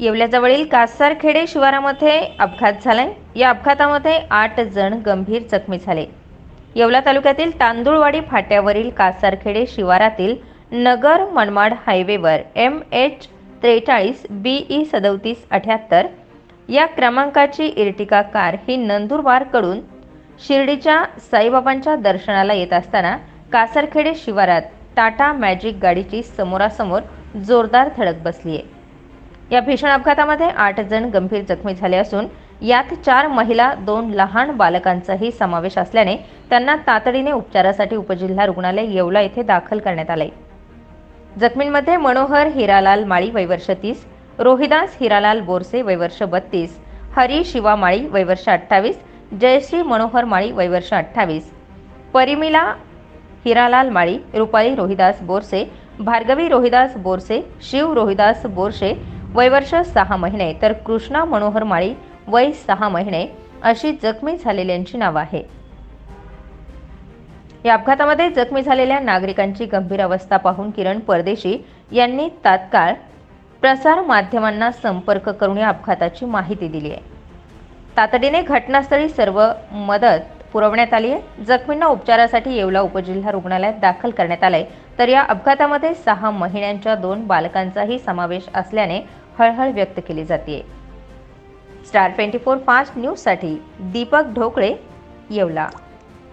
येवल्याजवळील कासारखेडे शिवारामध्ये अपघात झालाय. या अपघातामध्ये आठ जण गंभीर जखमी झाले. येवला तालुक्यातील तांदूळवाडी फाट्यावरील कासारखेडे शिवारातील नगर मनमाड हायवेवर एम एच त्रेचाळीस बी ई सदोतीस अठ्याहत्तर या क्रमांकाची इर्टिका कार ही नंदुरबारकडून शिर्डीच्या साईबाबांच्या दर्शनाला येत असताना कासारखेडे शिवारात टाटा मॅजिक गाडीची समोरासमोर जोरदार धडक बसली आहे या भीषण अपघातामध्ये आठ जण गंभीर जखमी झाले असून यात चार महिला दोन लहान बालकांचाही समावेश असल्याने त्यांना तातडीने उपचारासाठी उपजिल्हा रुग्णालय येवला येथे दाखल करण्यात आले जखमींमध्ये मनोहर हिरालाल माळी वयवर्ष तीस रोहिदास हिरालाल बोरसे वयवर्ष बत्तीस हरी शिवा माळी वयवर्ष अठ्ठावीस जयश्री मनोहर माळी वयवर्ष अठ्ठावीस परिमिला हिरालाल माळी रुपाली रोहिदास बोरसे भार्गवी रोहिदास बोरसे शिव रोहिदास बोरसे वयवर्ष सहा महिने तर कृष्णा मनोहर माळी वय सहा महिने अशी जखमी झालेल्यांची नावं आहे या अपघातामध्ये जखमी झालेल्या नागरिकांची गंभीर अवस्था पाहून किरण परदेशी यांनी तात्काळ प्रसार माध्यमांना संपर्क करून या अपघाताची माहिती दिली आहे. तातडीने घटनास्थळी सर्व मदत पुरवण्यात आली आहे. जखमींना उपचारासाठी येवला उपजिल्हा रुग्णालयात दाखल करण्यात आलंय. तर या अपघातामध्ये सहा महिन्यांच्या दोन बालकांचाही समावेश असल्याने हळहळ व्यक्त केली जाते. स्टार ट्वेंटी फोर फास्ट न्यूजसाठी दीपक ढोकळे येवला.